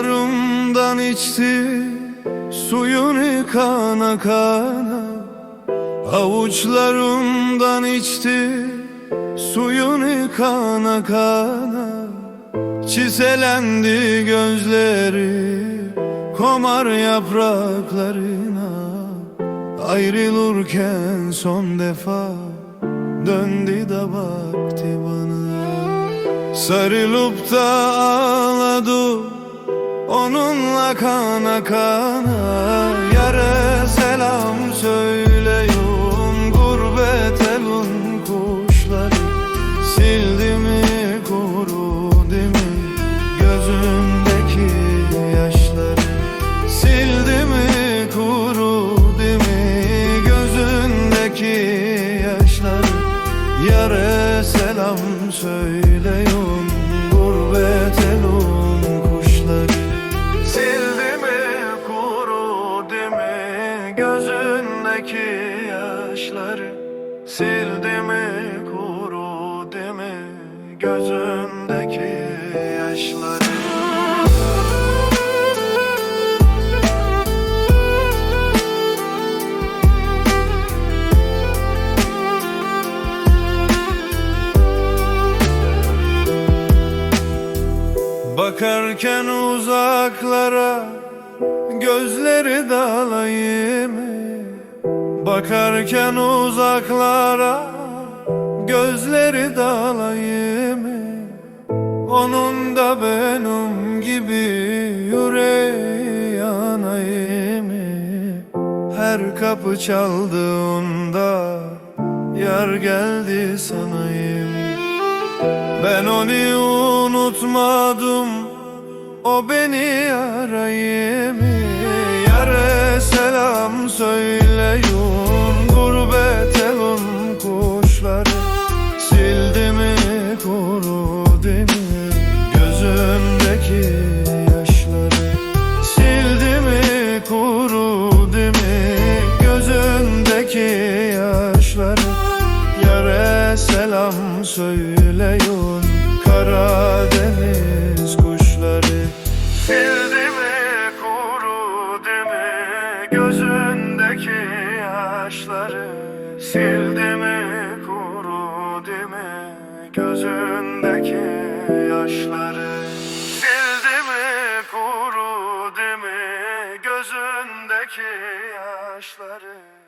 Avuçlarımdan içti suyunu kana kana. Avuçlarımdan içti suyunu kana kana. Çiselendi gözleri komar yapraklarına. Ayrılırken son defa döndü da baktı bana. Sarılıp da ağladı onunla kana kana Yare selam söyleyin gurbet elin kuşları. Sildi mi kurudu mi gözümdeki yaşları? Sildi mi kurudu mi gözündeki yaşları? Yare selam söyleyin gözündeki yaşları Sildi mi kurudu mi gözündeki yaşları. Bakarken uzaklara gözleri dalayım Bakarken uzaklara gözleri dalayım. Onun da benim gibi yüreği yanayım Her kapı çaldığında yar geldi sanayım. Ben onu unutmadım O beni arayayım söyleyin Karadeniz kuşları. Sildi mi kurudu mi Gözündeki yaşları. Sildi mi kurudu mi Gözündeki yaşları. Sildi mi kurudu mi Gözündeki yaşları